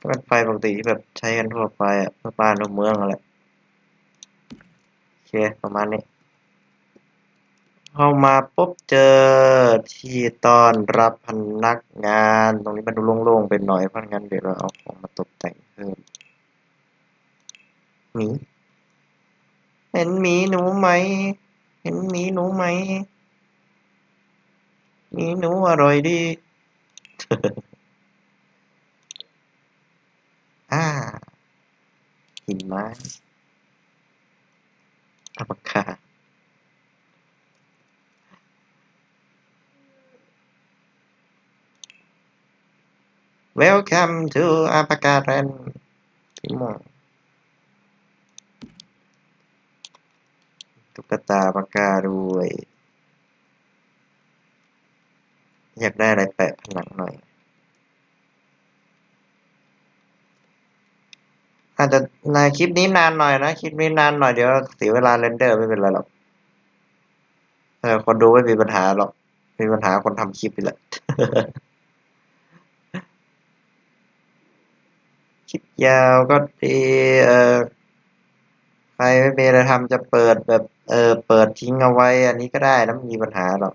ก็เป็นไฟปกติที่แบบใช้กันทั่วไปอะทั่วบ้านทั่วเมืองอะไรโอเคประมาณนี้เข้ามาปุ๊บเจอที่ต้อนรับพนักงาน ตรงนี้มันดูโล่งๆเป็นหน่อยเพราะงั้นเดี๋ยวเราเอาของมาตกแต่งเพิ่มหมีเห็นหมีหนูไหม เห็นหมีหนูไหมหมีหนูอร่อยดี อ่า หินไม้อัปคา Welcome to อาปาการันพี่หมอตุ๊กตาปากกาด้วย อยากได้อะไรแปะผนังหน่อย อาจจะในคลิปนี้นานหน่อยนะคลิปนี้นานหน่อยเดี๋ยวเสียเวลาเรนเดอร์ไม่เป็นไรหรอกเออคนดูไม่มีปัญหาหรอกมีปัญหาคนทำคลิปนี่แหละคลิปยาวก็ดีเออใครไม่มีอะไรทำจะเปิดแบบ เออเปิดทิ้งเอาไว้ อันนี้ก็ได้นะไม่มีปัญหาหรอก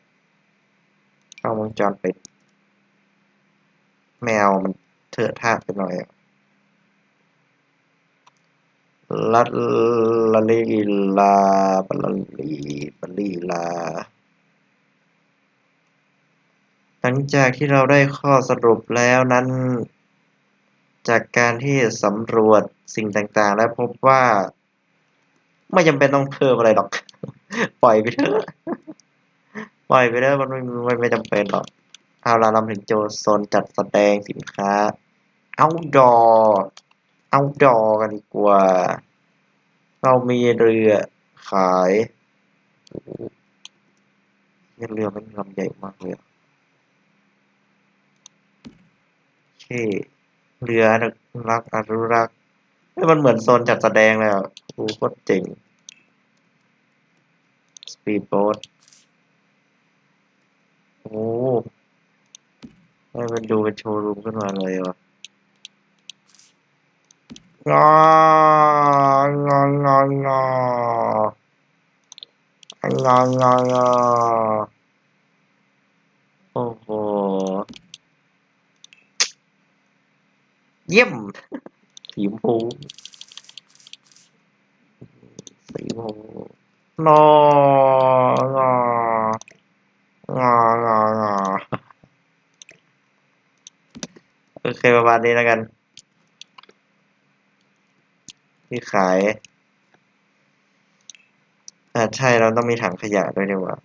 กล้องวงจรปิดแมวมันเถอะทากไปหน่อยอะ ลัดละลีลาบลลีบลีลา หลังจากที่เราได้ข้อสรุปแล้วนั้น จากการที่สำรวจสิ่งต่างๆ แล้วพบว่า ไม่จำเป็นต้องเพิ่มอะไรหรอก ปล่อยไปเถอะปล่อยไปเถอะมันไม่ไม่จำเป็นหรอกเอาละเราถึงโจโซนจัดแสดงสินค้า outdoor outdoor กันดีกว่า เรามีเรือขายเรือมันลำใหญ่มากเลยอะโอเคเรือรักอนุรักษ์มันเหมือนโซนจัดแสดงเลยอะโอ้โหโคตรเจ๋งสปีดโบ๊ทโอ้ให้มันดูเป็นโชว์รูมขึ้นมาเลยว่ะ งององององงองงอโอ้โห เยี่ยมสีชมพูสีชมพูนององององอโอเคประมาณนี้แล้วกัน ที่ขายอ่าใช่เราต้องมีถังขยะด้วยดีกว่า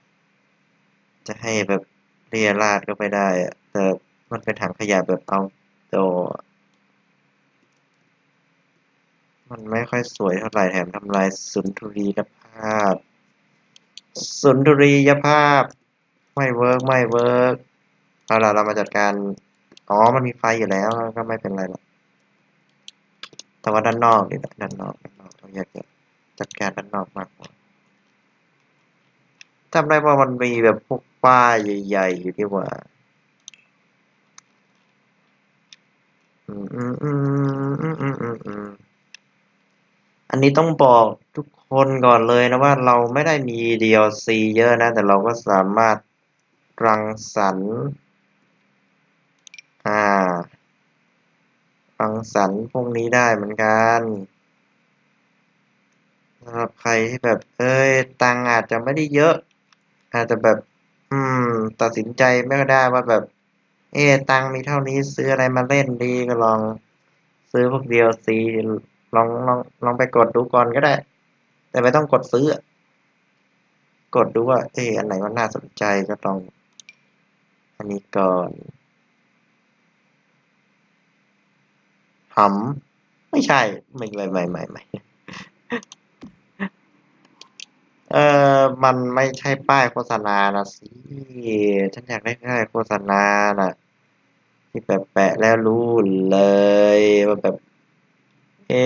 จะให้แบบเรียราดก็ไม่ได้อะแต่มันเป็นถังขยะแบบเอาโดมันไม่ค่อยสวยเท่าไหร่แถมทำลายสุนทรียภาพ สุนทรียภาพ ไม่เวิร์กไม่เวิร์กเอาล่ะเรามาจัดการ อ๋อ มันมีไฟอยู่แล้วก็ไม่เป็นไรหรอก แต่ว่าด้านนอกนี่ด้านนอกด้านนอกเราอยากจะจัดการด้านนอกมากกว่าจำได้ว่ามันมีแบบพวกป้ายใหญ่ๆอยู่ที่ว่าอันนี้ต้องบอกทุกคนก่อนเลยนะว่าเราไม่ได้มี DLC เยอะนะ แต่เราก็สามารถรังสรรค์ อ่า รัง สรรค์พวกนี้ได้เหมือนกันสำหรับใครที่แบบ เอ้ย ตังอาจจะไม่ได้เยอะ อาจจะแบบ อืม ตัดสินใจไม่ได้ว่าแบบ เอ๊ะตังมีเท่านี้ซื้ออะไรมาเล่นดีก็ลอง ซื้อพวก DLC ลองลองลองไปกดดูก่อนก็ได้ แต่ไม่ต้องกดซื้อ กดดูว่า เอ๊ะอันไหนมันน่าสนใจก็ต้อง อันนี้ก่อน หำไม่ใช่ไม่ไม่ไม่ไม่ไม่เออมันไม่ใช่ป้ายโฆษณานะสิฉันอยากได้ป้ายโฆษณาน่ะ ที่แบบแปะแล้วรู้เลยว่าแบบ เอ๊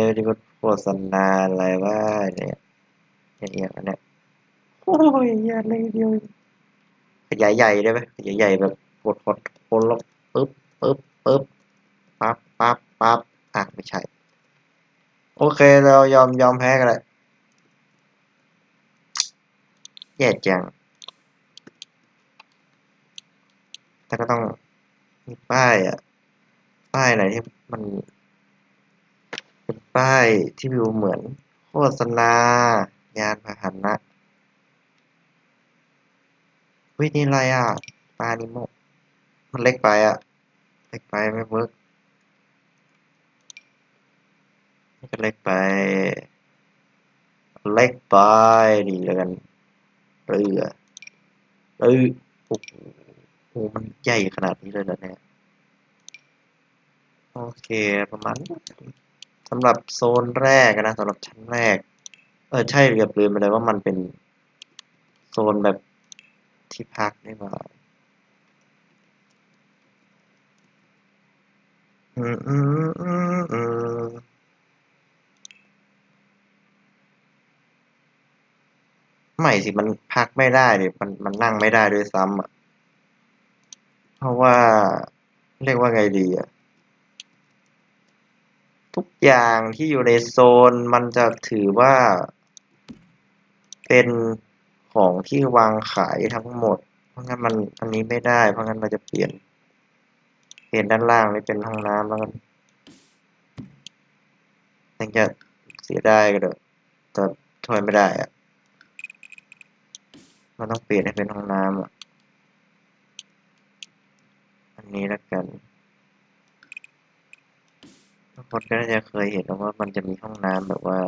ะนี่มันโฆษณาอะไรวะเนี่ยอย่างเงี้ยเนี้ยโอ้ยอย่าเลยเดียวขยายใหญ่ได้ไหมขยายใหญ่แบบกดกดกดลงปึ๊บปึ๊บปึ๊บ ปั๊บปั๊บปั๊บอะไม่ใช่ โอเคเรายอมยอมแพ้กันเลยแย่จังแต่ก็ต้องมีป้ายอะป้ายไหนที่มันเป็นป้ายที่ดูเหมือนโฆษณายานพาหนะวินี่อะไรอะปลานิโมมันเล็กไปอะ เล็กไปไม่เวิร์กนี่ ก็เล็กไป เล็กไปดีแล้วกันเรือเออโอ้โหโอ้มันใหญ่ขนาดนี้เลยเหรอเนี่ย โอเคประมาณสำหรับโซนแรกนะสำหรับชั้นแรก เออใช่เกือบลืมไปเลยว่ามันเป็นโซนแบบที่พักนี่หว่าอืมอืมอืมอืม ไม่สิมันพักไม่ได้เดิมันมันนั่งไม่ได้ด้วยซ้ำอะ เพราะว่าเรียกว่าไงดีอะ ทุกอย่างที่อยู่ในโซนมันจะถือว่า เป็นของที่วางขายทั้งหมด เพราะงั้นมันอันนี้ไม่ได้ เพราะงั้นเราจะเปลี่ยน เปลี่ยนด้านล่างนี่เป็นห้องน้ำแล้วกันยังจะเสียได้ก็เด้อแต่ช่วยไม่ได้อะ มันต้องเปลี่ยนให้เป็นห้องน้ำอะ อันนี้แล้วกันทุกคนก็น่าจะเคยเห็นว่ามันจะมีห้องน้ำแบบว่า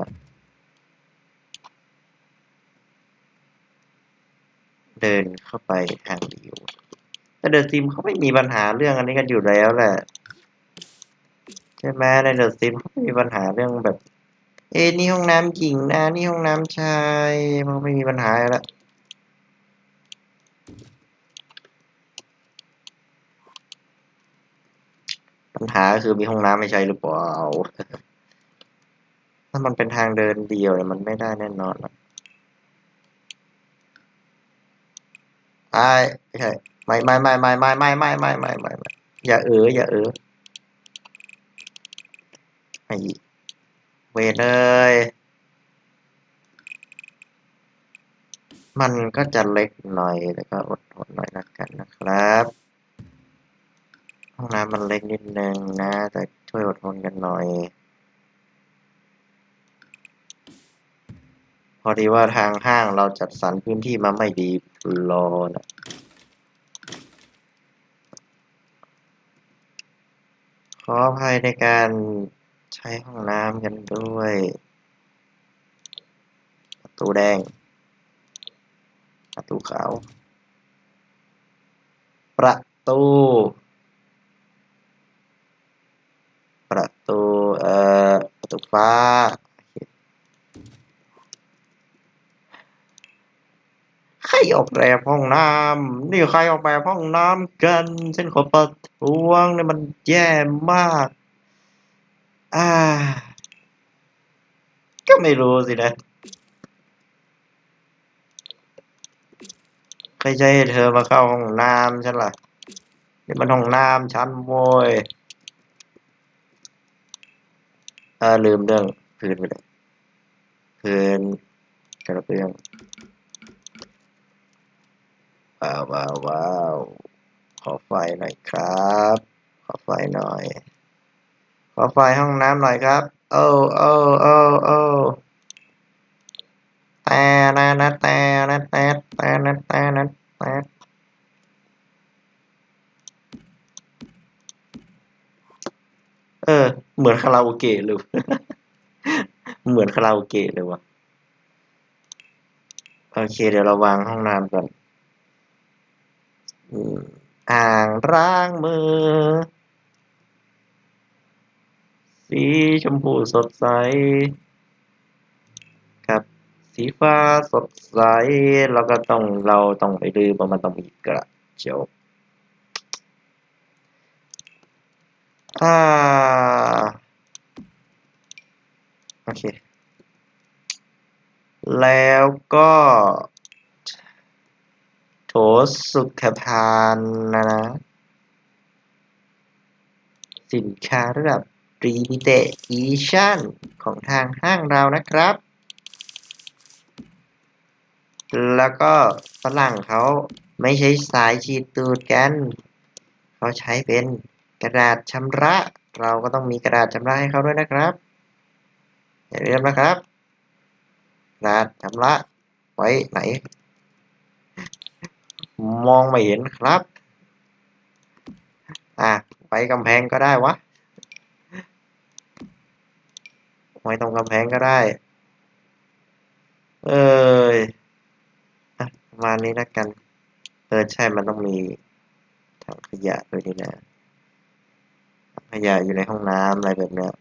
เดินเข้าไปทางเดียวแต่เดอะซิมเขาไม่มีปัญหาเรื่องอันนี้กันอยู่แล้วแหละใช่ไหมในเดอะซิมเขาไม่มีปัญหาเรื่องแบบ เอ้นี่ห้องน้ำหญิงนะนี่ห้องน้ำชายมันไม่มีปัญหาแล้ว ปัญหาคือมีห้องน้ำไม่ใช่หรือเปล่า ถ้ามันเป็นทางเดินเดียวเนี่ยมันไม่ได้แน่นอนอะไอ้ไม่ใช่ไม่ไม่ไม่ไม่ไม่ไม่ไม่ไม่ไม่ไม่ไม่อย่าเอออย่าเออไอ้เวเลยมันก็จะเล็กหน่อยแล้วก็อดทนหน่อยละกันนะครับ ห้องน้ำมันเล็กนิดนึงนะ แต่ช่วยอดทนกันหน่อย พอดีว่าทางห้างเราจัดสรรพื้นที่มาไม่ดีรอนะขออภัยในการใช้ห้องน้ำกันด้วยประตูแดงประตูขาวประตู ประ ตูเอ่อประตูฟ้าใครออกแบบห้องน้ำนี่ใครออกแบบห้องน้ำกันฉันขอประท้วงเนี่ยมันแย่มาก อ่า ก็ไม่รู้สินะ ใครจะให้เธอมาเข้าห้องน้ำฉันล่ะนี่มันห้องน้ำฉันโว้ย เออลืมเรื่องพื้นไปเลยพื้นกระเบื้องว้าวว้าวว้าวขอไฟหน่อยครับ ขอไฟหน่อย ขอไฟห้องน้ำหน่อยครับ โอ้โอ้โอ้โอ้แต่นะนะแต่นะแต่แต่นะแต่นะแต่ เออ เหมือนคาราโอเกะเลยเหมือนคาราโอเกะเลยวะโอเค เดี๋ยวเราวางห้องน้ำก่อนอ่างล้างมือ สีชมพูสดใสกับ สีฟ้าสดใส แล้วก็ต้องเราต้องไปดูว่ามันต้องมีกระจก อ่า โอเค แล้วก็โถสุขภัณฑ์นะนะ สินค้าระดับ Limited Edition ของทางห้างเรานะครับ แล้วก็ฝรั่งเขาไม่ใช้สายฉีดตูดกัน เขาใช้เป็น กระดาษชำระ เราก็ต้องมีกระดาษชำระให้เขาด้วยนะครับ อย่าลืมนะครับ กระดาษชำระไว้ไหน มองไม่เห็นครับ อะไว้กำแพงก็ได้วะไว้ตรงกำแพงก็ได้ เอยอะประมาณนี้แล้วกัน เออใช่มันต้องมีถังขยะด้วยนี่นะ ขยะอยู่ในห้องน้ำอะไรแบบเนี้ย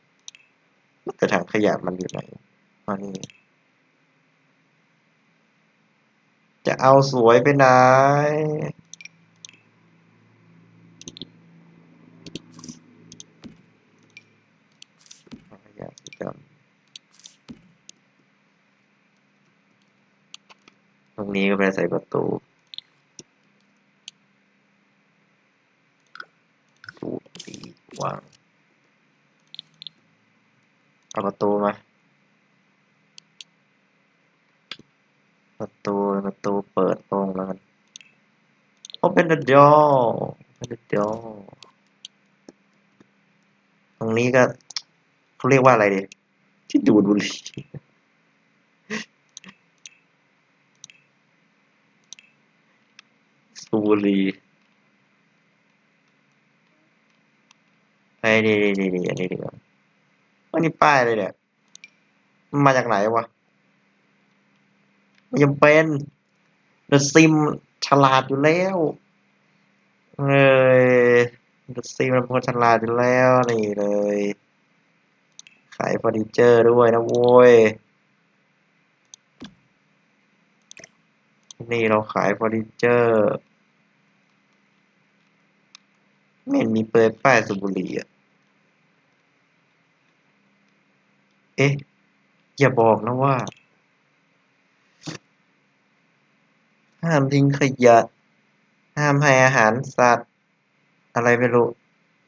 แต่ถังขยะมันอยู่ไหนอันนี้จะเอาสวยไปไหนขยะสีดำตรงนี้ก็ไปใส่ประตูถูกดี วางเอาประตูมาประตูประตูเปิดโปร่งแล้วกัน Open the door Open the door ตรงนี้ก็เขาเรียกว่าอะไรดีที่ดูดบุหรี่สูบบุหรี่ ไอ้ยนี่นี่นี่อันนี้ดีกว่าอันนี้ป้ายเลยเนี่ยมาจากไหนวะมันยังเป็น The Sim ฉลาดอยู่แล้วเอ้ย The Sim มันเป็นคนฉลาดอยู่แล้วนี่เลย ขายเฟอร์นิเจอร์ด้วยนะโว้ยนี่เราขายเฟอร์นิเจอร์ ไม่เห็นมีเปิดป้ายสูบบุหรี่อะ เอ๊ะ อย่าบอกนะว่า ห้ามทิ้งขยะ ห้ามให้อาหารสัตว์ อะไรไม่รู้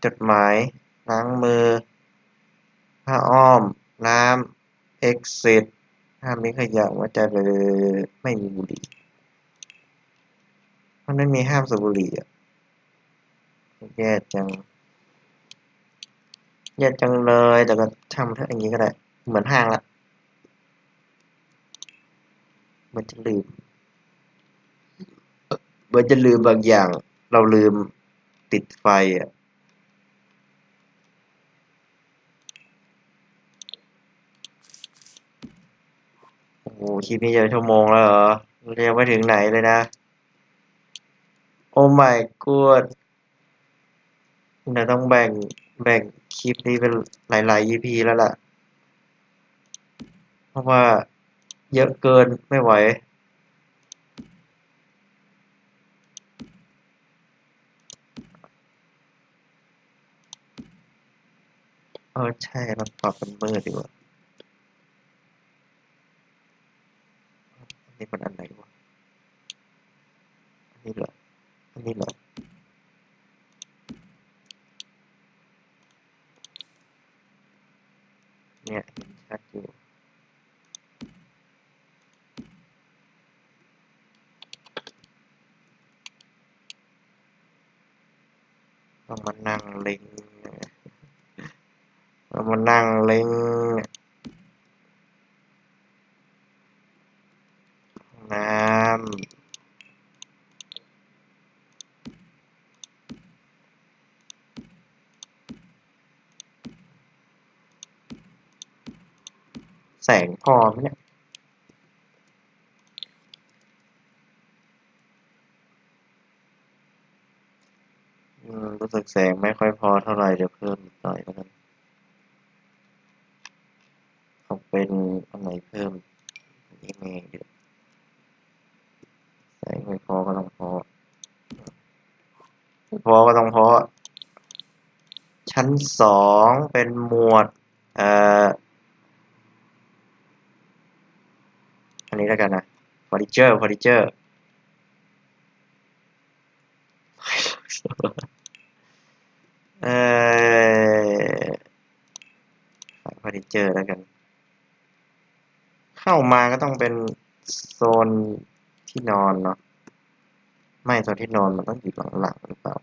จดหมาย ล้างมือ ผ้าอ้อม น้ำ exit ห้ามทิ้งขยะว่าจะเลยไม่มีบุหรี่ มันไม่มีห้ามสูบบุหรี่อะ แย่จังแย่จังเลยแต่ก็ทำเท่าอย่างนี้ก็ได้ เหมือนห้างละเหมันจะลืมเหมือนจะลืมบางอย่าง เราลืมติดไฟอะโอ้โหคลิปนี้จะชั่วโมงแล้วเหรอยังไม่ถึงไหนเลยนะ โอ้ my god เราต้องแบ่งแบ่งคลิปนี้เป็นหลายๆ EP แล้วล่ะ เพราะว่าเยอะเกินไม่ไหวเออใช่เราปรับเป็นมืดดีกว่าอันนี้มันอันไหนวะ อันนี้เหรอ อันนี้เหรอ เนี่ยเห็นชัดอยู่ต้องมานั่งเล็งต้องมานั่งเล็งห้องน้ำแส งพอไหมเนี่ยรู้สึกแสงไม่ค่อยพอเท่าไหร่เดี๋ยวเพิ่มหน่อยแล้วกันเอาเป็นอันไหนเพิ่มนนี้ไม่เดี๋ยวแสงไม่พอก็ต้องพอไม่พอก็ต้องพอชั้นสองเป็นหมวดเอ่อ อันนี้แล้วกันนะเฟอร์นิเจอร์เฟอร์นิเจอร์เอ่อเจอแล้วกัน เข้ามาก็ต้องเป็นโซนที่นอนเนาะ ไม่โซนที่นอนมันต้องอยู่หลังๆหรือเปล่า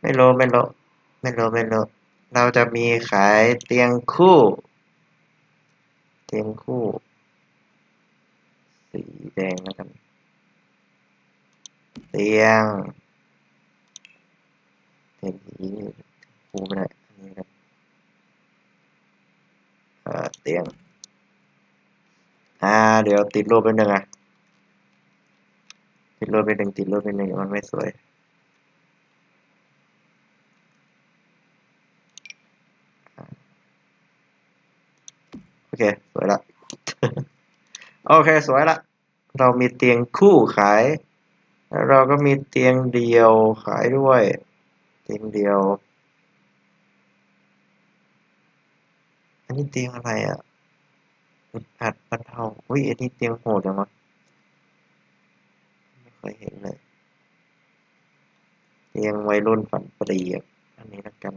ไม่รู้ไม่รู้ไม่รู้ไม่รู้เราจะมีขายเตียงคู่ เตียงคู่ สีแดงแล้วกันเตียงเตียงสีคู่ไม่ได้อันนี้ครับเอ่อเตียงอ่าเดี๋ยวติดรูปไปหนึ่งอะติดรูปไปหนึ่งติดรูปไปหนึ่งมันไม่สวยโอเคสวยละ โอเคสวยละ เรามีเตียงคู่ขายแล้วเราก็มีเตียงเดียวขายด้วย เตียงเดียว อันนี้เตียงอะไรอะอัดบรรเทาอุ้ยอันนี้เตียงโหดจังวะไม่เคยเห็นเลยเตียงวัยรุ่นฝันปรีอะอันนี้ละกัน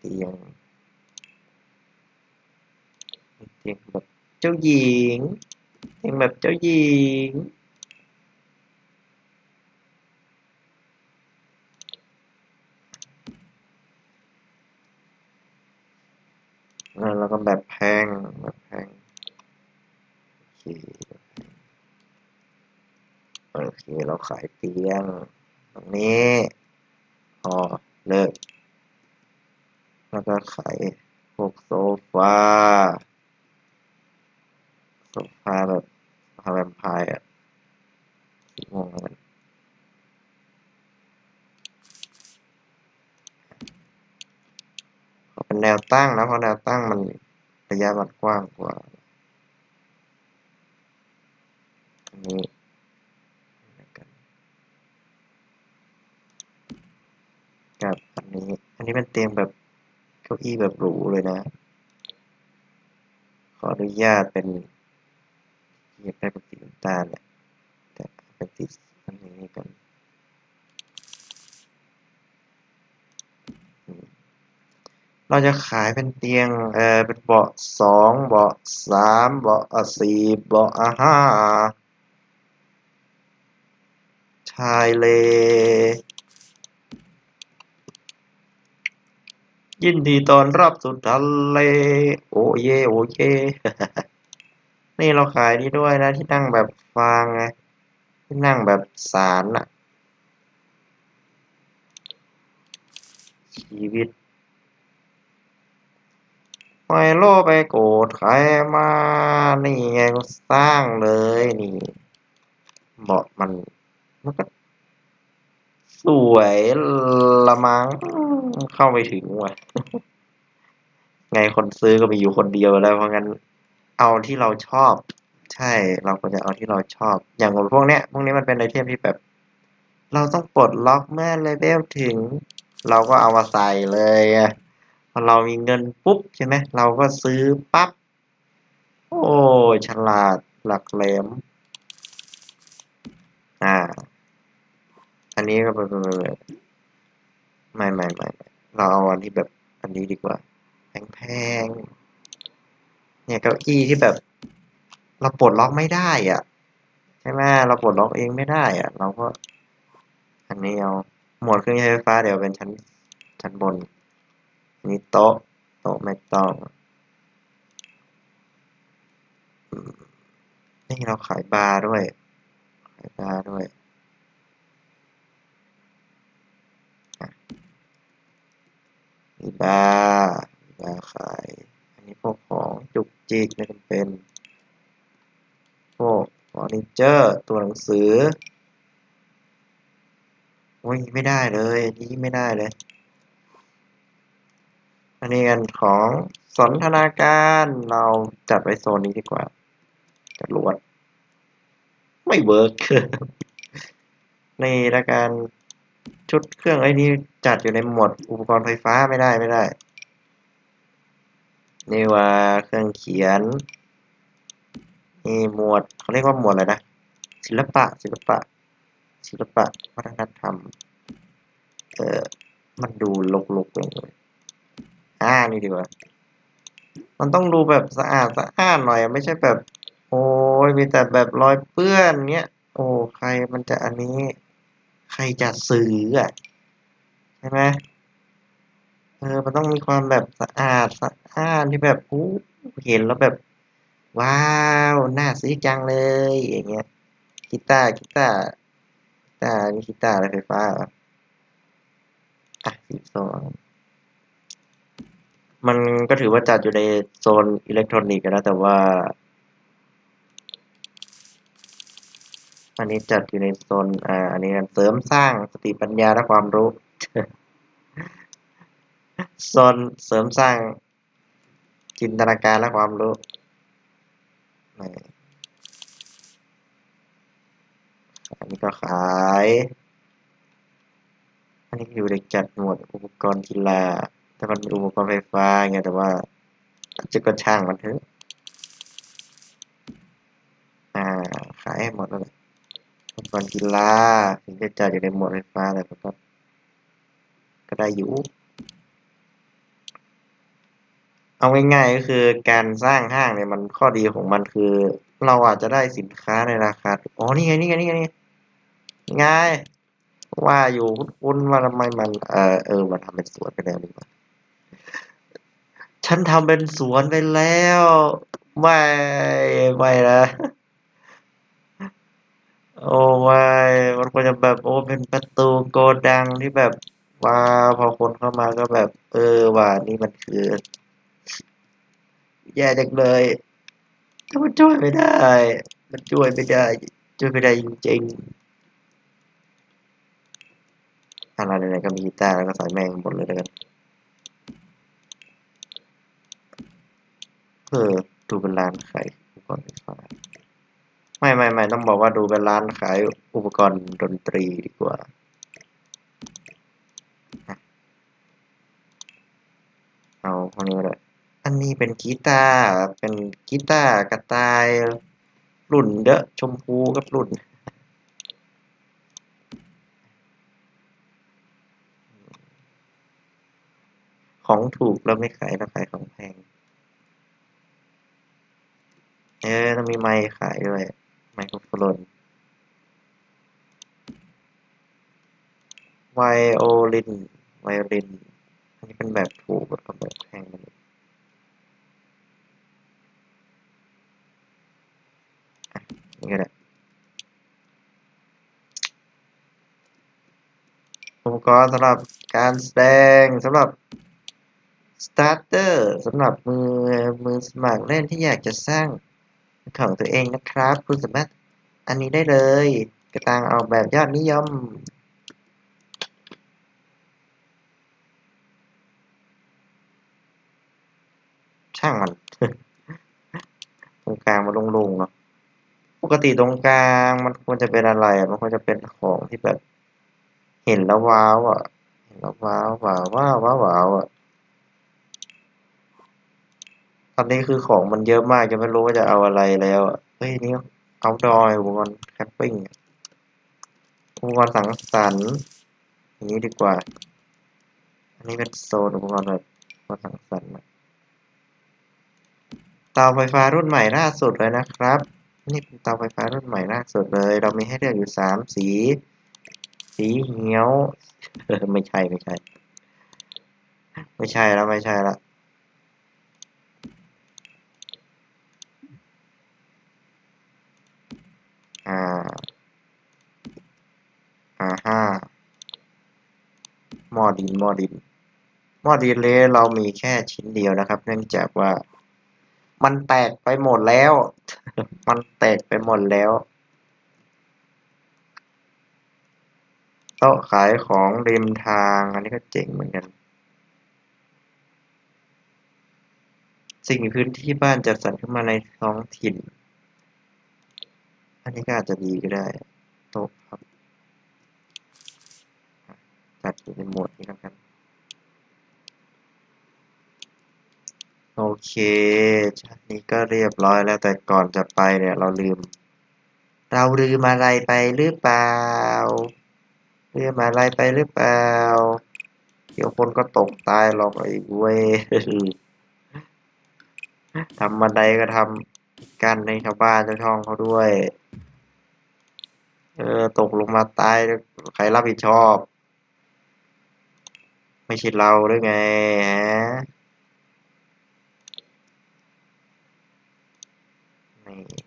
เตียงเตียงแบบเจ้าหญิงเตียงแบบเจ้าหญิง แล้วก็แบบแพงแบบแพงโอเคโอเค เราขายเตียง ตรงนี้พอเลิก แล้วก็ขายพวกโซฟาโซฟาแบบโซฟาแวมพร์อะสีม่วงแล้วกันเป็นแนวตั้งนะเพราะแนวตั้งมันระยะมันกว้างกว่าอันนี้กับอันนี้ อันนี้เป็นเตียงแบบาอี้แบบหรูเลยนะ ขออนุญาตเป็นอยากได้เป็นสีน้ำตาลเนี่ยแต่เป็นสีอันนี้กันอืมเราจะขายเป็นเตียง เอ่อเป็นเบาะสองเบาะสามเบาะสี่เบาะอะห้าชายเล ยินดีตอนรับสู่ทะเล โอเย โอเย นี่เราขายนี่ด้วยนะที่นั่งแบบฟางไงที่นั่งแบบสารน่ะชีวิตไม่โลไปโกรธใครมา นี่ไงก็สร้างเลยนี่เบาะมันมันก็ สวยละมั้งเข้าไปถึงว่ะ ไงคนซื้อก็มีอยู่คนเดียวแล้ว เพราะงั้นเอาที่เราชอบ ใช่เราควรจะเอาที่เราชอบ อย่างพวกเนี้ยพวกนี้มันเป็นไอเทมที่แบบ เราต้องปลดล็อกเมื่อเลเวลถึง เราก็เอามาใส่เลยพอเรามีเงินปุ๊บใช่ไหมเราก็ซื้อปั๊บโอ้ฉลาดหลักแหลมอ่า อันนี้ก็เป็นไม่ไม่ไม่ไม่เราเอาอันที่แบบอันนี้ดีกว่า แพงๆเนี่ยเก้าอี้ที่แบบ เราปลดล็อกไม่ได้อะใช่ไหมเราปลดล็อกเองไม่ได้อะ เราก็ อันนี้เอาหมวดเครื่องใช้ไฟฟ้าเดี๋ยวเป็นชั้นชั้นบนนี่โต๊ะโต๊ะไม่ต้องนี่เราขายบาร์ด้วย ขายบาร์ด้วย มีบาร์มีบาร์ขาย อันนี้พวกของจุกจิกไม่จำเป็น พวกเฟอร์นิเจอร์ ตัวหนังสือโอ้ยไม่ได้เลยอันนี้ไม่ได้เลย อันนี้กันของสนทนาการเราจัดไว้โซนนี้ดีกว่าจรวดไม่เวิร์กนี่ละกัน ชุดเครื่องไอ้นี่จัดอยู่ในหมวดอุปกรณ์ไฟฟ้าไม่ได้ไม่ได้ นี่ว่าเครื่องเขียน นี่หมวดเขาเรียกว่าหมวดอะไรนะ ศิลปะ ศิลปะ ศิลปะวัฒนธรรม เออมันดูลกๆไปเลยอ่า นี่ดีกว่า มันต้องดูแบบสะอาดสะอาดหน่อย ไม่ใช่แบบ โอ้ยมีแต่แบบรอยเปื้อนเนี้ย โอ้ ใครมันจะอันนี้ ใครจะซื้ออะใช่ไหมเออมันต้องมีความแบบสะอาดสะอาดที่แบบอู้เห็นแล้วแบบ ว้าวน่าซื้อจังเลยอย่างเงี้ยกีตาร์กีตาร์กีตาร์นี่กีตาร์อะไรไฟฟ้าเหรออะสิบสองมันก็ถือว่าจัดอยู่ในโซนอิเล็กทรอนิกส์นะแต่ว่า อันนี้จัดอยู่ในโซนอ่าอันนี้เสริมสร้างสติปัญญาและความรู้โซนเสริมสร้างจินตนาการและความรู้อันนี้ก็ขาย อันนี้อยู่ในจัดหมวดอุปกรณ์กีฬา แต่มันเป็นอุปกรณ์ไฟฟ้าไงแต่ว่าจะก็ช่างมันเถอะ อ่า ขายให้หมดแล้วแหละ อุปกรณ์กีฬาถึงจะจัดอยู่ในหมวดไฟฟ้าแต่ก็ก็ได้อยู่ เอาง่ายๆก็คือการสร้างห้างเนี่ยมันข้อดีของมันคือ เราอาจจะได้สินค้าในราคา อ๋อ นี่ไง นี่ไง นี่ไงนี่ไงว่าอยู่คุ้นว่าทำไมมัน เออเออมันทำเป็นสวนไปแล้วนี่วะฉันทำเป็นสวนไปแล้ว ไม่ ไม่นะ โอ้ไม่มันควรจะแบบโอ้เป็นประตูโกดังที่แบบว้าวพอคนเข้ามาก็แบบ เออว่านี่มันคือแย่จังเลยแต่มันช่วยไม่ได้ มันช่วยไม่ได้ช่วยไม่ได้จริงๆอะไรๆก็มีกีตาร์แล้วก็ใส่แมงหมดเลยแล้วกันเออดูเป็นร้านขายอุปกรณ์ไฟฟ้า ไม่ไม่ไม่ต้องบอกว่าดูเป็นร้านขายอุปกรณ์ดนตรีดีกว่าเอาพวกนี้เลยอันนี้เป็นกีตาร์เป็นกีตาร์กระต่ายรุ่นเดอะชมพูกับรุ่นของถูกแล้วไม่ขายแล้วขายของแพง เออต้องมีไมค์ขายด้วย ไมโครโฟนไวโอลิน ไวโอลิน อันนี้เป็นแบบถูกกับแบบแพงมันอะนี่ก็ได้อุปกรณ์สำหรับการแสดงสำหรับสตาร์เตอร์สำหรับมือมือสมัครเล่นที่อยากจะสร้าง ของตัวเองนะครับ คุณสามารถอันนี้ได้เลยกระตังออกแบบยอดนิยมช่างมันตรงกลางมันลงๆเนาะปกติตรงกลางมันควรจะเป็นอะไรมันควรจะเป็นของที่แบบ เห็นแล้วว้าวอะเห็นแล้วว้าวว้าวว้าวว้าวอะ ต อนนี้คือของมันเยอะมากจะไม่รู้ว่าจะเอาอะไรแล้วเฮ้ยนี่เอาดอยอุปกรณ์แคมปิ้งอะอุปกรณ์สังสรรค์อย่างนี้ดีกว่า อันนี้เป็นโซนอุปกรณ์แบบอุปกรณ์สังสรรค์อะเตาไฟฟ้ารุ่นใหม่ล่าสุดเลยนะครับ นี่เป็นเตาไฟฟ้ารุ่นใหม่ล่าสุดเลย เรามีให้เลือกอยู่สามสี สีเขียวไม่ใช่ไม่ใช่ ไม่ใช่แล้วไม่ใช่แล้ว อ่าอ่าห้าหม้อดินหม้อดินหม้อดินเลยเรามีแค่ชิ้นเดียวนะครับ เนื่องจากว่ามันแตกไปหมดแล้ว มันแตกไปหมดแล้วโต๊ะขายของริมทาง อันนี้ก็เจ๋งเหมือนกัน สิ่งพื้นที่บ้านจัดสรรขึ้นมาในท้องถิ่น นนี้ก็อาจจะดีก็ได้โต๊ะครับจัดอยู่ในหมวดนี้แล้วกันโอเคชั้นนี้ก็เรียบร้อยแล้วแต่ก่อนจะไปเนี่ยเราลืม เราลืมอะไรไปหรือเปล่าเรียกมอะไรไปหรือเปล่า เดี๋ยวคนก็ตกตายหรอกไอ้เว้ยทำบันไดก็ทำ กันในชาวบ้านชาวช่องเขาด้วย เออตกลงมาตายใครรับผิดชอบ ไม่ใช่เราหรือไงฮะนี่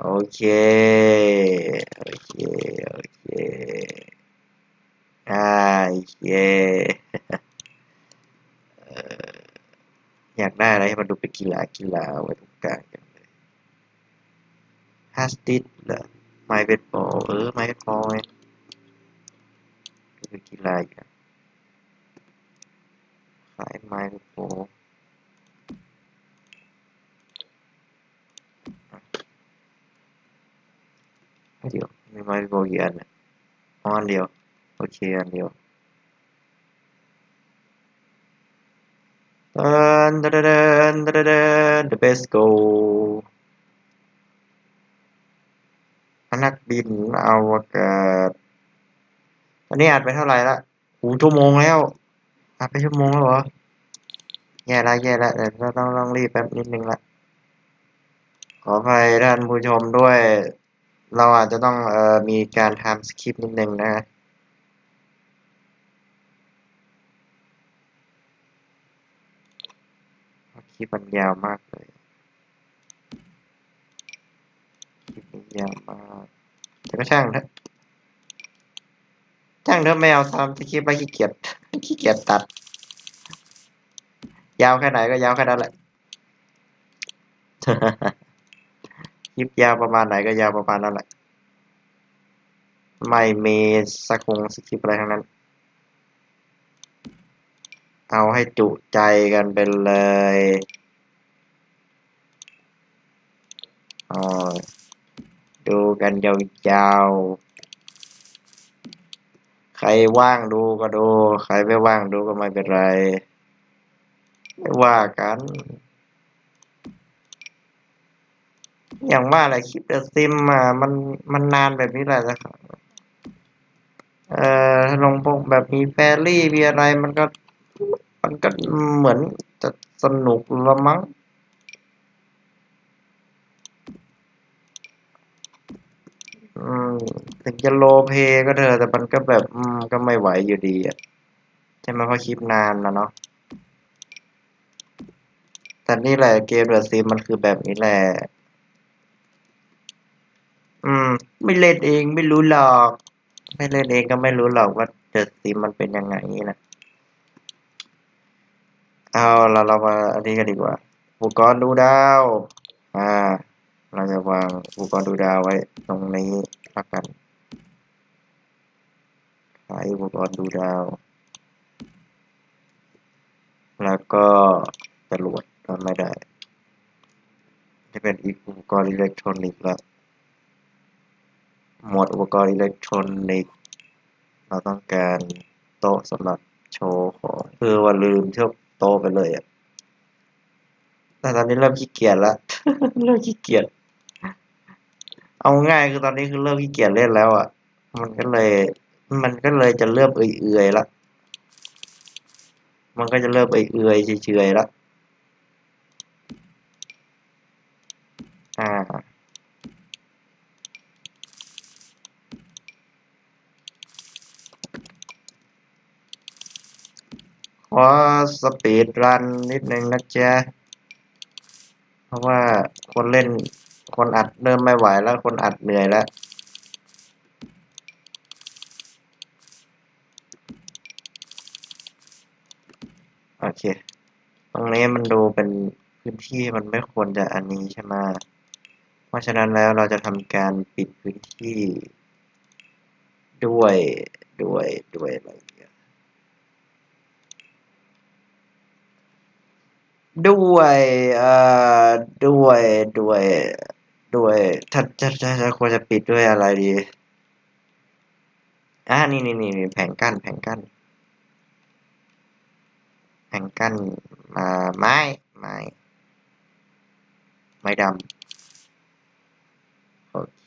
โอเค โอเค โอเค อ่าโอเค เอ่อ อยากได้อะไรให้มันดูเป็นกีฬากีฬาไว้ตรงกลางกันเลยฮัสติดเหรอไม้เบสบอลเออไม้เบสบอลไงดูเป็นกีฬาอีกนะขายไม้เบสบอลอะเดี๋ยวมีไม้เบสบอลกี่อันเนี่ยอ๋ออันเดียวโอเคอันเดียว เดินเดินเดินเดินเดิน the best go นักบินอวกาศตอนนี้อัดไปเท่าไหร่ละหูชั่วโมงแล้วอัดไปชั่วโมงแล้วเหรอ แย่ละแย่ละเดี๋ยวเราต้องต้องรีบแป๊บนิดนึงละขออภัยท่านผู้ชมด้วย เราอาจจะต้องเอ่อมีการทำสคริปต์นิดนึงนะ คลิปมันยาวมากเลยคลิปนี้ยาวมากแต่ก็ช่างเถอะช่างเถอะไม่เอาทำสคริปต์แล้วขี้เกียจขี้เกียจตัด ยาวแค่ไหนก็ยาวแค่นั้นแหละคลิปยาวประมาณไหนก็ยาวประมาณนั้นแหละ ไม่มีสักคงสคริปอะไรทั้งนั้น เอาให้จุใจกันไปเลยอ๋อดูกันยาวๆ ใครว่างดูก็ดู ใครไม่ว่างดูก็ไม่เป็นไร ไม่ว่ากัน อย่างว่าแหละคลิปเดอะซิมอะมันมันนานแบบนี้แหละนะครับเอ่อลงพวกแบบมีแฟรี่มีอะไรมันก็ มันก็เหมือนจะสนุกละมั้งอืมถึงจะโลเพก็เถอะแต่มันก็แบบก็ไม่ไหวอยู่ดีอะใช่ไหมเพราะคลิปนานนะเนาะแต่นี่แหละเกมเดอะซิมมันคือแบบนี้แหละ อืม ไม่เล่นเองไม่รู้หรอก ไม่เล่นเองก็ไม่รู้หรอกว่าเดอะซิมมันเป็นยังไงนะ เอาเราเรามาอันนี้กันดีกว่าอุปกรณ์ดูดาว อ่า เราจะวางอุปกรณ์ดูดาวไว้ตรงนี้ละกันขายอุปกรณ์ดูดาว แล้วก็จรวดทำไม่ได้จะเป็นอีกอุปกรณ์อิเล็กทรอนิกส์ละหมวดอุปกรณ์อิเล็กทรอนิกส์เราต้องการโต๊ะสำหรับโชว์ของคือว่าลืมเที่ย ต๊ะไปเลยอะแต่ตอนนี้เริ่มขี้เกียจแล้วเริ่มขี้เกียจเอาง่ายคือตอนนี้คือเริ่มขี้เกียจเล่นแล้วอะ มันก็เลย มันก็เลยจะเริ่มเอื่อยๆละมันก็จะเริ่มเอื่อยๆเฉยๆละอ่า ข อสปีดรันนิดนึงนะจ๊ะ เพราะว่าคนเล่นคนอัดเริ่มไม่ไหวแล้วคนอัดเหนื่อยแล้วโอเค ตรงนี้มันดูเป็นพื้นที่มันไม่ควรจะอันนี้ใช่ไหมเพราะฉะนั้นแล้วเราจะทำการปิดพื้นที่ ด้วยด้วยด้วยอะไรเนี่ย ด้วยเอ่อด้วยด้วยด้วยถ้าจะจะจะควรจะปิดด้วยอะไรดีอ่านี่นี่นี่นี่แผงกั้นแผงกั้นแผงกั้นอ่าไม้ไม้ไม้ดำโอเค